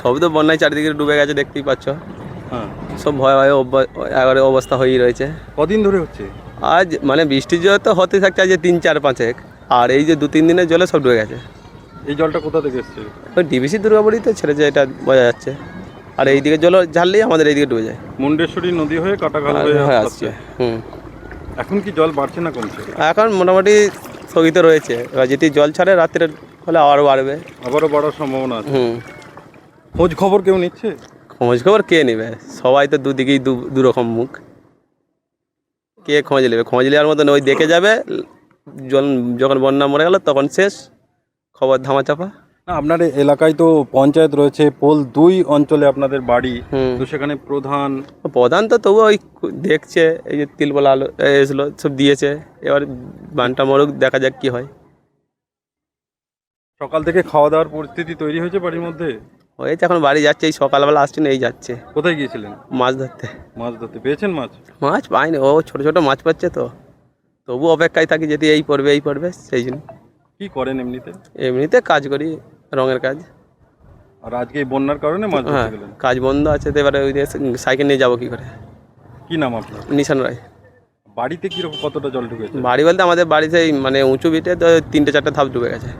সব তো বন্যায় চারিদিকে ডুবে গেছে দেখতেই পাচ্ছ। হ্যাঁ। সব ভয় ভয় একেবারে অবস্থা হয়েই রয়েছে। কদিন ধরে হচ্ছে? আজ মানে বৃষ্টির জল তো হতে থাকছে আজ তিন চার পাঁচেক আর এই যে দু তিন দিনের জলে সব ডুবে গেছে। এই জলটা কোথা থেকে এসছে? ওই ডিবিসি দুর্গাপুরি তো ছেড়েছে এটা বোঝা যাচ্ছে। আর এইদিকে জল ঝাড়লেই আমাদের এইদিকে ডুবে যায়। মুন্ডেশ্বরী নদী হয়ে কাটাখাল আর হয়ে হয়ে আসছে। আসছে হুম। এখন কি জল বাড়ছে না কমছে? এখন মোটামুটি স্থগিত রয়েছে। এবার যদি জল ছাড়ে রাত্রে হলে আরও বাড়বে। আবারও বাড়ার সম্ভাবনা আছে। হুম। খোঁজ খবর কেউ নিচ্ছে? খোঁজ খবর কে নেবে? সবাই তো দুদিকেই দু দুরকম মুখ। কে খোঁজ নেবে? খোঁজ নেওয়ার মতন ওই দেখে যাবে জল যখন বন্যা মরে গেল তখন শেষ। খবর ধামাচাপা। না আপনার এলাকায় তো পঞ্চায়েত রয়েছে পোল দুই অঞ্চলে আপনাদের বাড়ি। তো সেখানে প্রধান? প্রধান তো তবু ওই দেখছে এই যে তিলবলা আলো এসলো সব দিয়েছে। এবার বানটা মরুক দেখা যাক কি হয়। সকাল থেকে খাওয়া দাওয়ার পরিস্থিতি তৈরি হয়েছে বাড়ির মধ্যে? হয়েছে এখন বাড়ি যাচ্ছে এই সকালবেলা আসছে না এই যাচ্ছে। কোথায় গিয়েছিলেন? মাছ ধরতে। মাছ ধরতে। পেয়েছেন মাছ? মাছ পাইনি ও ছোট ছোট মাছ পাচ্ছে তো। তবু অপেক্ষায় থাকি যদি এই পড়বে এই পড়বে সেই জন্য। কি করেন এমনিতে? এমনিতে কাজ করি রঙের কাজ। আর আজকে এই বন্যার কারণে মাছ হ্যাঁ গেলেন? কাজ বন্ধ আছে তো এবারে ওই দিয়ে সাইকেল নিয়ে যাব কি করে? কি নাম আপনার? নিশান রায়। বাড়িতে কীরকম কতটা জল ঢুকেছে? বাড়ি বলতে আমাদের বাড়িতে মানে উঁচু বিটে তো তিনটে চারটে ধাপ ডুবে গেছে।